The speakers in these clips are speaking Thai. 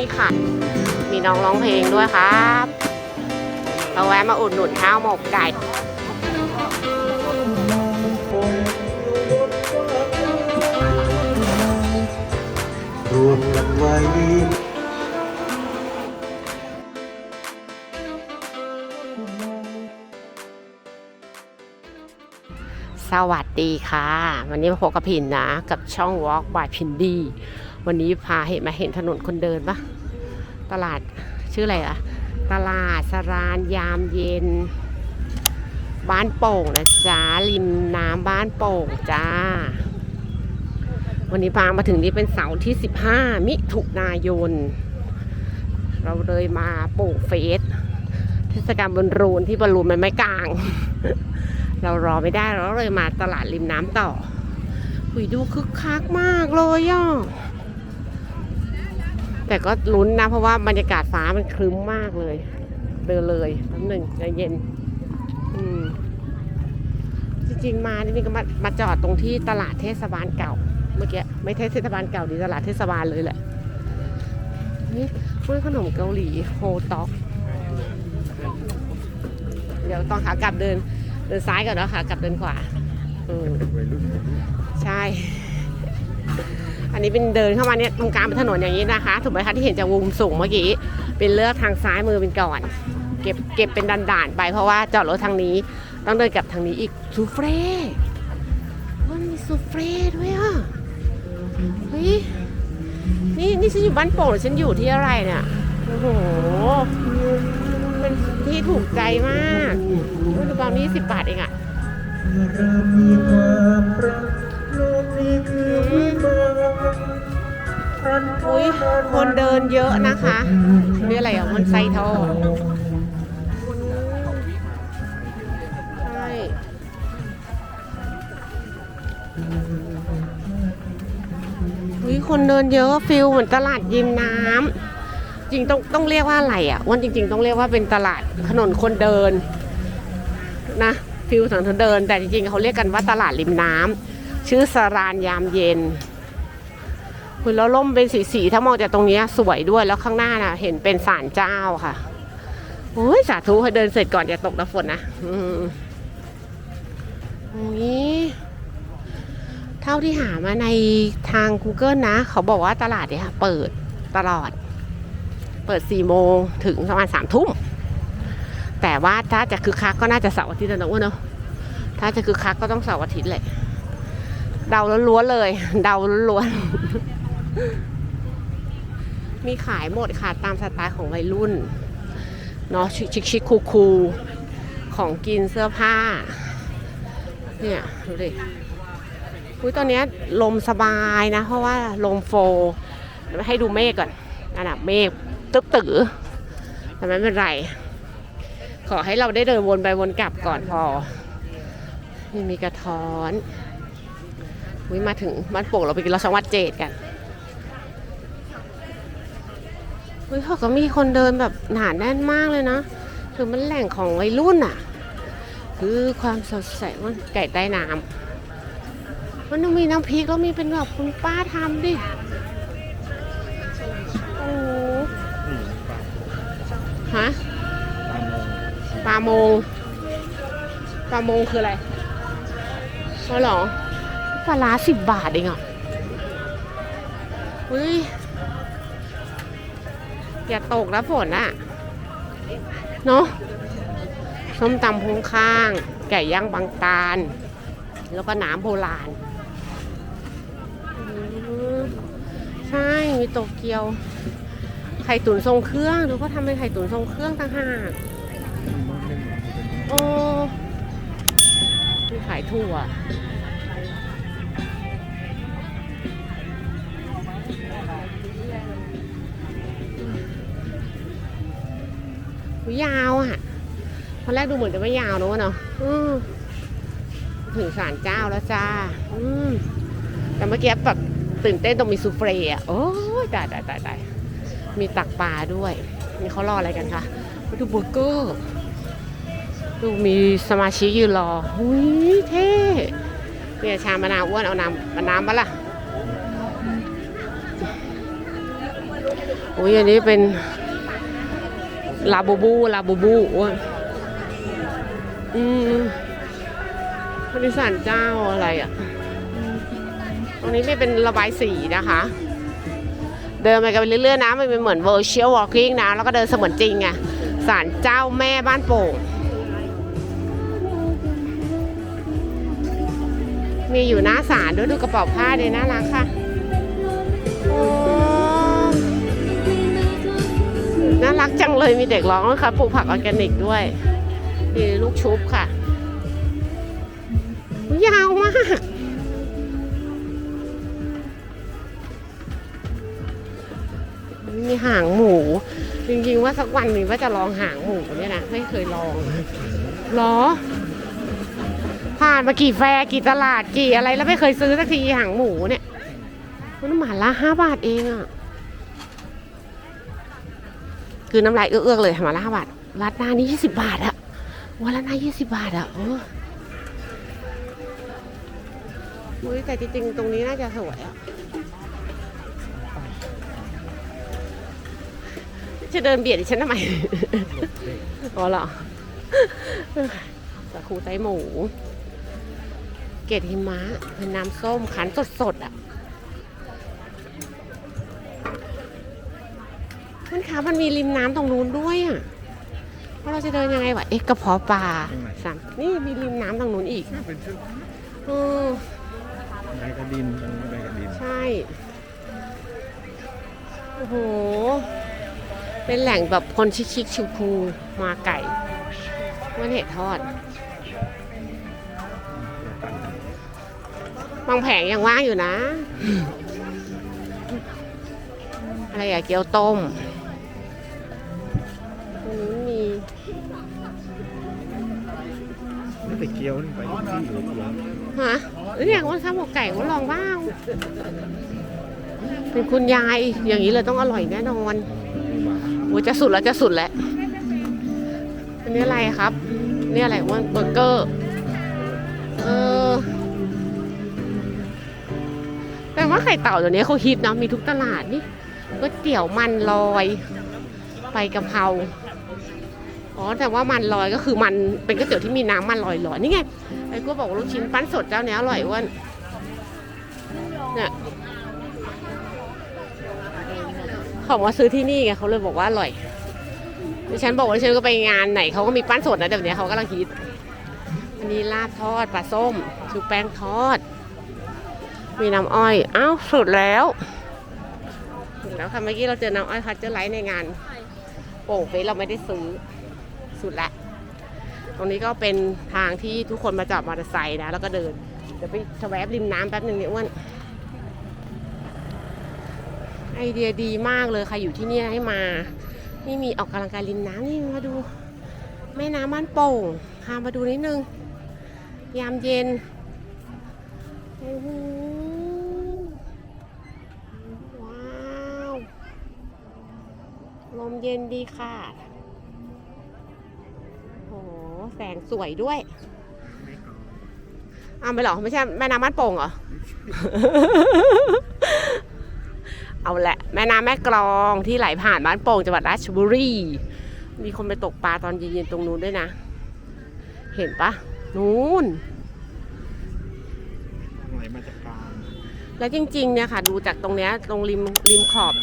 มีค่ะ มีน้องร้องเพลงด้วยครับเราแวะมาอุดหนุนข้าวหมกไก่รวมกันไว้ วัสดีค่ะ วันนี้มาพบกับพินนะ กับช่อง Walk by พินดีวันนี้พาเห็นมาเห็นถนนคนเดินปะตลาดชื่ออะไรอะตลาดสรานยามเย็น บ้านโป่งนะจ๊ะริมน้ำบ้านโป่งจ้า วันนี้พามาถึงนี่เป็นเสาร์ที่ 15 มิถุนายน เราเลยมาโป่งเฟสเทศกาลบอลรูนที่บอลลูนมันไม่กลาง เรารอไม่ได้เราเลยมาตลาดริมน้ำต่อหุยดูคึกคักมากเลยอะแต่ก็ลุ้นนะ เพราะว่าบรรยากาศฟ้ามันครึ้มมากเลย เดินเลยแป๊บหนึ่งใจเย็น อืม จริงๆมานี่นี่ก็มามาจอดตรงที่ตลาดเทศบาลเก่า เมื่อกี้ไม่เทศบาลเก่าดีตลาดเทศบาลเลยแหละนี่เพื่อขนมเกาหลีโฮต็อก เดี๋ยวตอนขากลับเดิน เดินซ้ายก่อนเนาะค่ะกลับเดินขวาอืมใช่ อันนี้เป็นเดินเข้ามาเนี่ยตรงกลางเป็นถนนอย่างนี้นะคะ ถูกไหมคะที่เห็นจากวงสูงเมื่อกี้เป็นเลือกทางซ้ายมือเป็นก่อน เก็บเก็บเป็นด่านๆไปเพราะว่าจอดรถทางนี้ ต้องเดินกลับทางนี้อีกซูเฟ่มันมีซูเฟ่ด้วยอะเฮ้ยนี่นี่ฉันอยู่บ้านโป่งหรือฉันอยู่ที่อะไรเนี่ยโอ้โห ที่ถูกใจมากรู้สึกตอนนี้สิบบาทเองอะเมื่อเรามีความรักโลกนี้คือวิมานอุ้ยคนเดินเยอะนะคะนี่อะไรอะมันไซทอดใช่อุ้ยคนเดินเยอะฟิลเหมือนตลาดยิมน้ำ จริงต้องต้องเรียกว่าอะไรอะวันจริง ๆ ต้องเรียกว่าเป็นตลาดถนนคนเดินนะฟิลถนนคนเดิน แต่จริงๆเขาเรียกกันว่าตลาดริมน้ำชื่อสารานยามเย็นคุณแล้วล่มเป็นสีๆถ้ามองจากตรงนี้สวยด้วยแล้วข้างหน้าน่ะ เห็นเป็นศาลเจ้าค่ะโอ้ยสาธุให้เดินเสร็จก่อนอย่าตกน้ำฝนนะอืมโอ้เท่าที่หามาในทาง Google นะ เขาบอกว่าตลาดเนี่ยเปิดตลอด เปิด4โมงถึงประมาณ3ทุ่ม แต่ว่าถ้าจะคึกคักก็น่าจะเสาร์อาทิตย์นะอ้วนเนอะถ้าจะคึกคักก็ต้องเสาร์อาทิตย์แหละเดาล้วนเลย เดาล้วนมีขายหมดค่ะตามสไตล์ของวัยรุ่นเนาะชิคชิคคูคูๆของกินเสื้อผ้า เนี่ยดูดิอุ้ยตอนนี้ลมสบายนะ เพราะว่าลมโฟให้ดูเมฆก่อนอันน่ะเมฆ ตึ๊บตือแต่ไม่เป็นไร ขอให้เราได้เดินวนไปวนกลับก่อนพอ นี่มีกระท้อนวิมาถึงบ้านโป่งเราไปกินเราชังวัดเจดกันวิเขาก็มีคนเดินแบบหนาแน่นมากเลยนะ คือมันแหล่งของวัยรุ่นอะ คือความสดใสมันไก่ใต้น้ำมันต้องมีน้ำพริกแล้วมีเป็นแบบคุณป้าทำดิ ฮะปลาโมงปลาโมงคืออะไรอ๋อเหรอปลาร้าสิบบาทเองอะอุ้ยอย่าตกนะฝนอะ เนาะส้มตำพงข้าง ไก่ย่างบางตาล แล้วก็น้ำโบราณอืมใช่ มีโตเกียว ไข่ตุ๋นทรงเครื่องดูก็ทำเป็นไข่ตุ๋นทรงเครื่องต่างหากโอ้มีขายถั่วยาวอะตอนแรกดูเหมือนจะไม่ยาวนะวะเนาะถึงศาลเจ้าแล้วจ้า แต่เมื่อกี้แบบตื่นเต้นตรงมีซูเฟรอะ โอ้ยตายตายตายตาย มีตักปลาด้วยนี่เขารออะไรกันคะดูเบอร์เกอร์ดูมีสมาชิกยืนรอหุยเท่เนี่ยชามะนาวอ้วนเอาน้ำเอาน้ำมาล่ะอุ้ยอันนี้เป็นลาบูบูลาบูบูอ้วนอืมพระนิสานเจ้าอะไรอะ ตรงนี้ไม่เป็นระบายสีนะคะ เดินไปกันไปเรื่อยๆนะมันเป็นเหมือน virtual walking นะ แล้วก็เดินเสมือนจริงไงศาลเจ้าแม่บ้านโป่ง มีอยู่หน้าศาลด้วยดูกระเป๋าผ้าเลยน่ารักค่ะน่ารักจังเลยมีเด็กร้องด้วยค่ะปลูกผักออร์แกนิกด้วยมีลูกชุบค่ะ ยาวมาก มีหางหมู จริงๆว่าสักวันหนึ่งว่าจะลองหางหมูเนี่ยนะไม่เคยลองหรอ ผ่านมากี่แฟร์กี่ตลาดกี่อะไรแล้วไม่เคยซื้อสักทีหางหมูเนี่ยมันหมาละห้าบาทเองอะคือน้ำลายเอื้อกๆเลยหมาละห้าบาทรัดหน้านี่ยี่สิบบาทอะวันละหน้ายี่สิบบาทอะเอออุ้ยแต่จริงๆตรงนี้น่าจะสวยอะ จะเดินเบียดดิฉันทำไม อ๋อเหรอสาคูไตหมู เกล็ดหิมะเป็นน้ำส้มขันสดๆอะมันคะมันมีริมน้ำตรงนู้นด้วยอะเพราะเราจะเดินยังไงวะ เอ๊ะกระเพาะปลาสามนี่มีริมน้ำตรงนู้นอีกเป็นชื่อเออใบกระดินใบกระดิน ใช่ โอ้โห เป็นแหล่งแบบคนชิคๆชิวพูมาไก่มันเห็ดทอด บางแผงยังว่างอยู่นะ อะไรอะเกี๊ยวต้มตรงนี้มีนี่ไปเกี๊ยวนี่ไปที่อยู่เกี๊ยวฮะเอ้ยเนี่ยว่าข้าวหมกไก่ว่าลองบ้าง เป็นคุณยายอย่างนี้เลยต้องอร่อยแน่นอน โอ้จะสุดแล้วจะสุดแล้วอันนี้อะไรครับนี่อะไรว่าเบอร์เกอร์เออแต่ว่าไข่เต่าตัวนี้เขาฮิตนะมีทุกตลาดนี่ก๋วยเตี๋ยวมันลอยไปกะเพราอ๋อแต่ว่ามันลอยก็คือมันเป็นก๋วยเตี๋ยวที่มีน้ำมันลอยลอยๆนี่ไงไอ้กูบอกว่าลูกชิ้นปั้นสดเจ้าเนี้ยอร่อยอ้วนเนี่ย เขามาซื้อที่นี่ไงเขาเลยบอกว่าอร่อยดิฉันบอกว่าดิฉันก็ไปงานไหนเขาก็มีปั้นสดนะเดี๋ยวนี้เขากำลังฮิตอันนี้ลาบทอดปลาส้มชุบแป้งทอด มีน้ำอ้อยอ้าวสุดแล้วสุดแล้วค่ะเมื่อกี้เราเจอน้ำอ้อยคัดเจอไลท์ในงานโป่งเฟสเราไม่ได้ซื้อสุดละตรงนี้ก็เป็นทางที่ทุกคนมาจอดมอเตอร์ไซค์นะแล้วก็เดินเดี๋ยวไปแสวบริมน้ำแป๊บหนึ่งเนี่ยอ้วน ไอเดียดีมากเลยใครอยู่ที่เนี่ยให้มา นี่มีออกกำลังกายริมน้ำนี่มาดูแม่น้ำบ้านโป่งพามาดูนิดนึง ยามเย็นว้าวลมเย็นดีค่ะโหแสงสวยด้วยอ้าวไม่หรอ ไม่ใช่แม่น้ำมันโป่งเหรอ เอาแหละ แม่น้ำแม่กลองที่ไหลผ่านบ้านโป่งจังหวัดราชบุรี มีคนไปตกปลาตอนเย็นๆตรงนู้นด้วยนะ เห็นปะนู้นไหลมาจากกลางแล้วจริงๆเนี่ยค่ะ ดูจากตรงเนี้ยตรงริมริมขอบ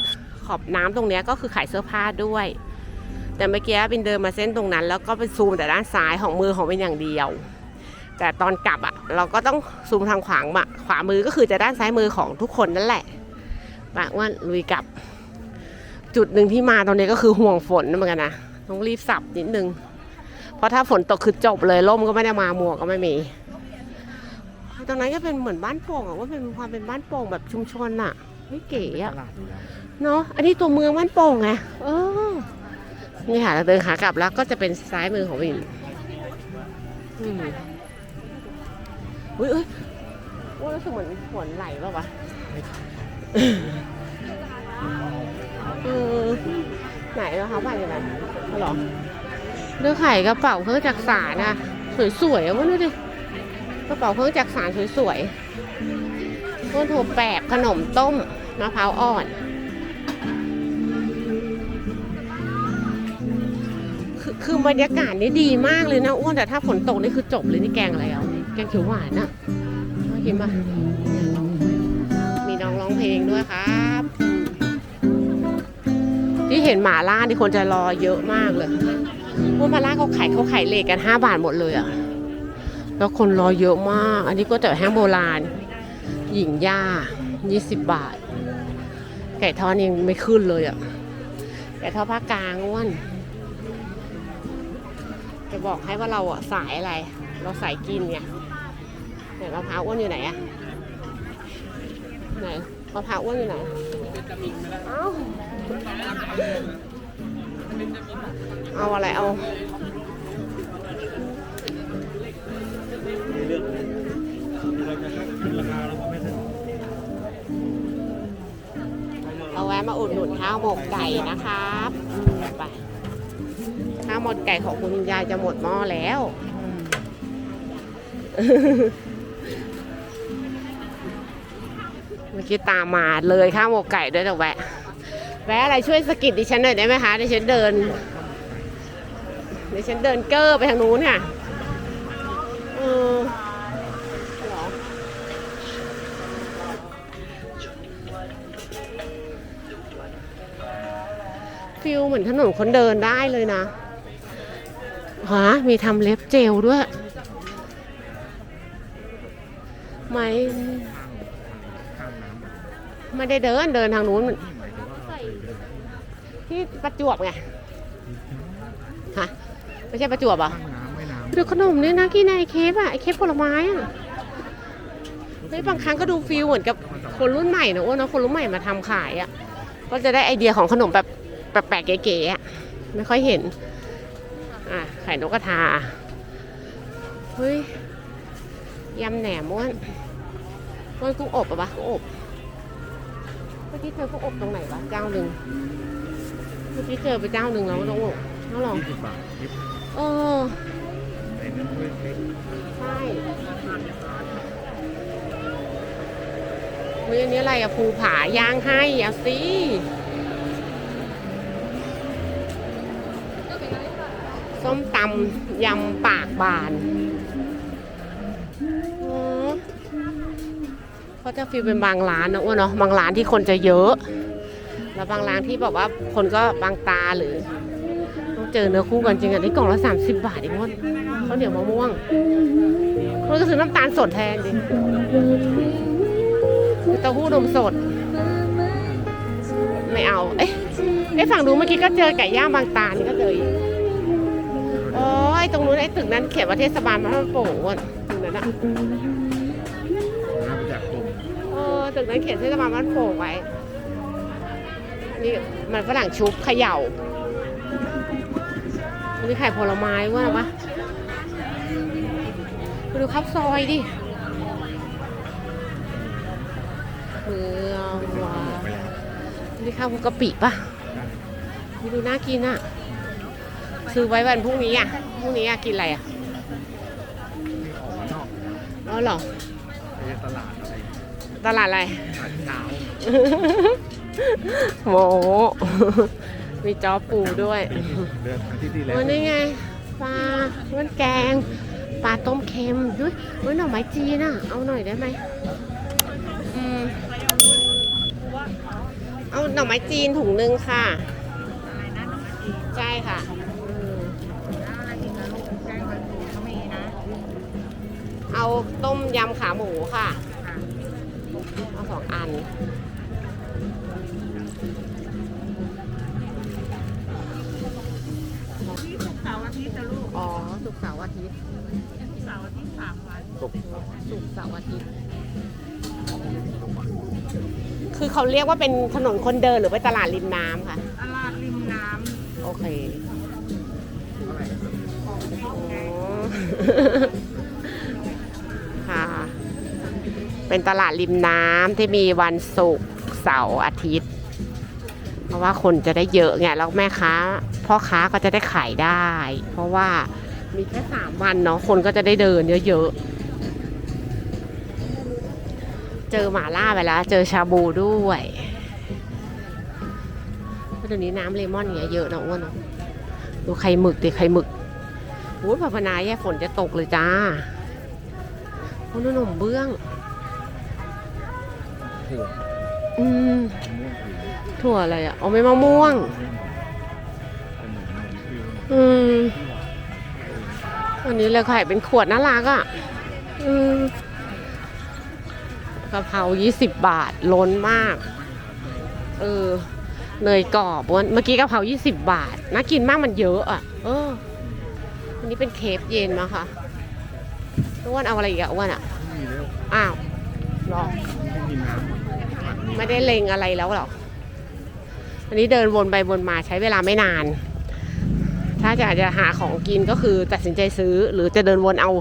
ขอบน้ำตรงเนี้ยก็คือขายเสื้อผ้าด้วย แต่เมื่อกี้บินเดินมาเส้นตรงนั้น แล้วก็ไปซูมแต่ด้านซ้ายของมือของเป็นอย่างเดียว แต่ตอนกลับอะเราก็ต้องซูมทางขวางมาขวามือก็คือจะด้านซ้ายมือของทุกคนนั่นแหละ ปะว่าลุยกลับ จุดหนึ่งที่มาตรงนี้ก็คือห่วงฝนเหมือนกันนะต้องรีบสับนิดนึง เพราะถ้าฝนตกคือจบเลยล่มก็ไม่ได้มาหมวกก็ไม่มีตรงนั้นก็เป็นเหมือนบ้านโป่งอะว่าเป็นความเป็นบ้านโป่งแบบชุมชนอะไม่เก๋ตอะลาดอยู่แล้วเนาะอันนี้ตัวเมืองบ้านโป่งไงเออนี่ค่ะเราเดินขากลับแล้วก็จะเป็นซ้ายมือของวินอืมอุ้ยเอ้ยว่ารู้สึกเหมือนฝนไหลป่าวะเอืไหนแล้วคะบ้านอยู่ไหนหรอเลือกไข่กระเป๋าเครื่องจักรสารนะสวยๆอว่าดูดิกระเป๋าเครื่องจักรสารสวยๆต้นโถแปบขนมต้มมะพร้าวอ่อนคือบรรยากาศนี่ดีมากเลยนะอ้วนแต่ถ้าฝนตกนี่คือจบเลยนี่แกงอะไรอะแกงเขียวหวานอะกินป่ะ เพลงด้วยครับ ที่เห็นหมาล่าที่คนจะรอเยอะมากเลยว่าหมาล่าเขาขายเขาขายเลทกันห้าบาทหมดเลยอะแล้วคนรอเยอะมาก อันนี้ก็แต่แห้งโบราณ หญิงย่า20บาท ไก่ทอดยังไม่ขึ้นเลยอะไก่ทอดภาคกลางอ้วนจะบอกให้ว่าเราอะสายอะไร เราสายกินไงไหนมะพร้าวอ้วนอยู่ไหนอะไหน มะพร้าวอ้วนอยู่ไหนเอาเอาอะไรเอาเราแวะมาอุดหนุนข้าวหมกไก่นะครับไปข้าวหมกไก่ของคุณยายจะหมดหม้อแล้ว กี้ตามมาเลยข้าวหมกไก่ด้วยแต่แวะ แวะอะไรช่วยสกิดดิฉันหน่อยได้ไหมคะดิฉันเดินดิฉันเดินเกอร์ไปทางนู้นค่ะเออหรอฟิลเหมือนถนนคนเดินได้เลยนะฮะมีทำเล็บเจลด้วย ไหม ไม่ได้เดินเดินทางนู้นมันที่ประจวบไงฮะไม่ใช่ประจวบเหรอะน้ำไม่น้ดูขนมเนี่ยนะกินไอเคฟอะไอเคฟผลไม้อะเฮ้ยบางครั้งก็ดูฟิลเหมือนกับคนรุ่นใหม่นะอ้วนนะคนรุ่นใหม่มาทำขายอะก็จะได้ไอเดียของขนมแบบแปลกๆเก๋ๆอะไม่ค่อยเห็นอะไข่นกกระทาเฮ้ยยำแหนมอ้วนอ้วนกุ้งอบปะปะกุ้งอบเมื่อกี้เธอกุ้งอบตรงไหนวะเจ้าหนึ่งเมื่อกี้เจอไปเจ้าหนึ่งแล้วน้องอบน้องลองำยี่สิบบาทนิดเออไอ้นั่นด้วยเล็กใช่เฮ้ยอันนี้อะไรอะภูผาย่างให้เอาสิส้มตำยำปากบาน เขาจะฟีลเป็นบางร้านนะอ้วนเนาะบางร้านที่คนจะเยอะ แล้วบางร้านที่แบบว่าคนก็บางตาหรือต้องเจอเนื้อคู่กันจริงอะนี่กล่องละ30 บาทเองว่าข้าเหนียวมะม่วงมันก็ซื้อน้ำตาลสดแทนดิเต้าหู้นมสด ไม่เอา เอ๊ะไอ้ฝั่งนู้นเมื่อกี้ก็เจอไก่ย่างบางตานี่ก็เจออีกอ๋อไอ้ตรงนู้นไอ้ตึกนั้นเขียนว่าเทศบาลพระโป่งอะตึกนั้นอะ ตึกนั้นเขียนเทศบาลพระโป่งไว้นี่มันฝรั่งชุบเขย่ามีไข่ผลไม้ว่าปะไปดูครับซอยดิเมืองวานี่ข้าวกะปิปะนี่ดูน่ากินอะ ซื้อไว้วันพรุ่งนี้อะ พรุ่งนี้อะกินอะไรอะที่ออกมานอกอ๋อเหรอไปตลาดอะไร ตลาดอะไรตลาดเช้าโมมีจอปูด้วยเดือนอาทิตย์ที่แล้ววันนี้ไงปลาวันแกง ปลาต้มเค็มด้วยด้วยหน่อไม้จีนอะ เอาหน่อยได้ไหมอืมเอาหน่อไม้จีนถุงหนึ่งค่ะใช่ค่ะอืมเอาต้มยำขาหมูค่ะ เอาสองอันเสาร์อาทิตย์จะลูกอ๋อสุกร์เสาร์อาทิตย์เสาร์อาทิตย์สามวันตกเสาร์ศุกร์เสาร์อาทิตย์ คือเขาเรียกว่าเป็นถนนคนเดินหรือเป็นตลาดริมน้ำค่ะ ตลาดริมน้โอเคำของแห้อ๋งไง อ เป็นตลาดริมน้ำที่มีวันศุกร์เสาร์อาทิตย์ เพราะว่าคนจะได้เยอะไงแล้วแม่ค้าพ่อค้าก็จะได้ขายได้ เพราะว่ามีแค่สามวันเนาะคนก็จะได้เดินเยอะๆ เจอหมาล่าไปแล้ว เจอชาบูด้วยเดี๋ยวนี้น้ำเลมอนเนี้ยเยอะนะอ้วนเนอะดูไข่หมึกดิไข่หมึกโอ้ยภาวนาแย่ฝนจะตกเลยจ้าโอ้หนุ่มเบื้อง ถั่วอืมถั่วอะไรอะเอาไม่มะม่วง อืมอันนี้เลยไข่เป็นขวดน่ารักอะ อืมกะเพรายี่สิบบาทล้นมาก เออ เนยกรอบวันเมื่อกี้กะเพรายี่สิบบาท น่ากินมากมันเยอะอะ เออ อันนี้เป็นเคฟเย็นมาค่ะอ้วนเอาอะไรอีกอะอ้วนอะ อ้าวหรอ ไม่ได้เลงอะไรแล้วหรอก อันนี้เดินวนไปวนมาใช้เวลาไม่นาน ถ้าจะจะหาของกินก็คือตัดสินใจซื้อ หรือจะเดินวนเอา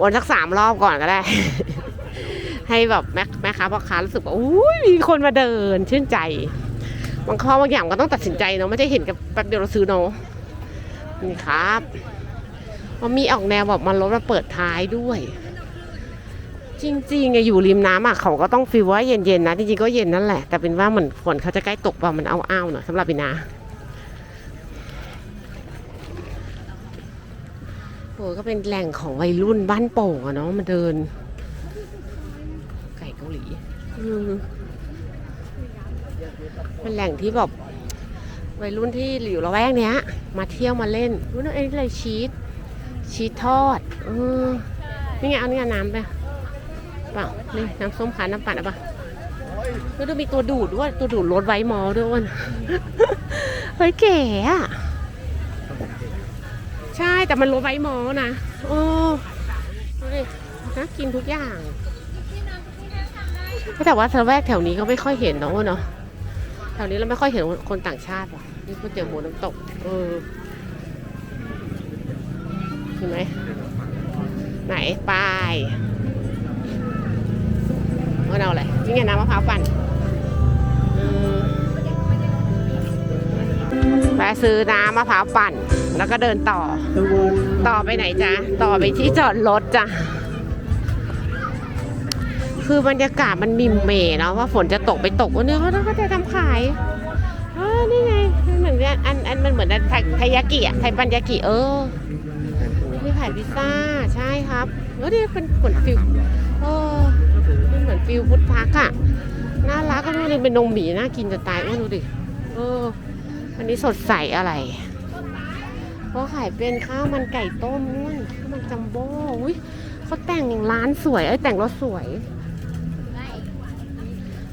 วนสักสามรอบก่อนก็ได้ ให้แบบแม่แม่ค้าพ่อค้ารู้สึกว่าอุ้ยมีคนมาเดินชื่นใจ บางข้อบางอย่างก็ต้องตัดสินใจเนาะไม่ใช่เห็นกับแป๊บเดียวเราซื้อเนาะนี่ครับมันมีออกแนวแบบมันรถมาเปิดท้ายด้วย จริงๆอะอยู่ริมน้ำอะเขาก็ต้องฟีลว่าเย็นๆนะ จริงๆก็เย็นนั่นแหละ แต่เป็นว่าเหมือนฝนเขาจะใกล้ตกว่ามันอ้าวๆหน่อยสำหรับปีนาโอ้ก็เป็นแหล่งของวัยรุ่นบ้านโป่งอะเนาะมาเดิน ไก่เกาหลีมเป็นแหล่งที่แบบวัยรุ่นที่อยู่ละแวกเนี้ย มาเที่ยวมาเล่นรู้นะไอ้อะไรชีสชีสทอดเออนี่ไงเอาเนี่ไงน้ำไป เปล่านี่น้ำส้มคั้นน้ำปั่นอะปะแล้วดูมีตัวดูดด้วยตัวดูดรถไว้มอด้วยอ้วนเฮ้ยเก๋อะใช่แต่มันรถไว้มอนะโอ้ดูดิน่ากินทุกอย่างแต่ว่าละแวกแถวนี้ก็ไม่ค่อยเห็นเนาะอ้วนเนาะแถวนี้เราไม่ค่อยเห็นคนต่างชาติหรอกนี่ก๋วยเตี๋ยวหมูน้ำตก เออเห็นไหมไหนไปว่าเอาอะไรนี่ไงน้ำมะพร้าวปั่นอืมแวะซื้อน้ำมะพร้าวปั่น แล้วก็เดินต่อตะวันต่อไปไหนจ๊ะ ต่อไปที่จอดรถจ้ะ คือบรรยากาศมันมิมเมเนาะว่าฝนจะตกไปตกวันนี้เขาก็จะทำขายเออนี่ไงมันเหมือนเนี่ยอันอันมันเหมือนไทยไทยากิอะไทยปัญญากิเออนี่ขายพิซซ่าใช่ครับเออนี่เป็นเหมือนฟิลเออนี่เห มือนฟิลพุทธักอะน่ารักก็ดูดิเป็นนมหมีน่ากินจะตายว่าดูดิเอออันนี้สดใสอะไรก็ขายเป็นข้าวมันไก่ต้มนู่นข้าวมันจัมโบ้อุ้ยเขาแต่งร้านสวยเอ้แต่งรถสวย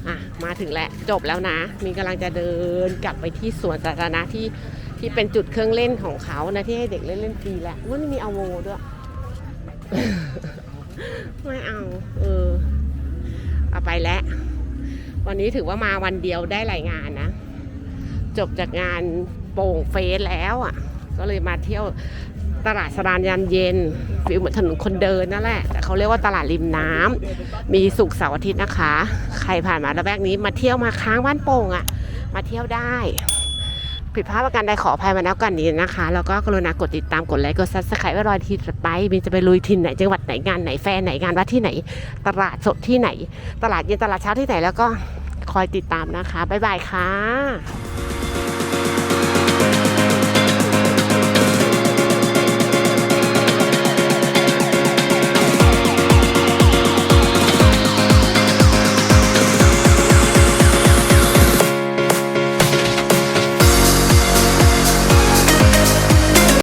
อะมาถึงแล้วจบแล้วนะ มีกำลังจะเดินกลับไปที่สวนสาธารณะที่ที่เป็นจุดเครื่องเล่นของเขานะที่ให้เด็กเล่นเล่นฟรีแหละว่านี่มีอโวด้วย ไม่เอา เออ เอาไปแล้ว วันนี้ถือว่ามาวันเดียวได้หลายงานนะ จบจากงานโป่งเฟสแล้วอะ ก็เลยมาเที่ยวตลาดสรานยันเย็นฟิลเหมือนถนนคนเดินนั่นแหละ แต่เขาเรียกว่าตลาดริมน้ำมีสุกเสาร์อาทิตย์นะคะ ใครผ่านมาระแวกนี้มาเที่ยวมาค้างบ้านโป่งอะ มาเที่ยวได้ ผิดพลาดประการใดขออภัยมาแล้วกันนี้นะคะ แล้วก็กรุณากดติดตามกดไลค์กดซับสไครต์ไว้รอยทีต่อไปบินจะไปลุยทินไหนจังหวัดไหนงานไหนแฟนไหนงานวัดที่ไหน ตลาดสดที่ไหน ตลาดเย็นตลาดเช้าที่ไหนแล้วก็คอยติดตามนะคะบ๊ายบายค่ะ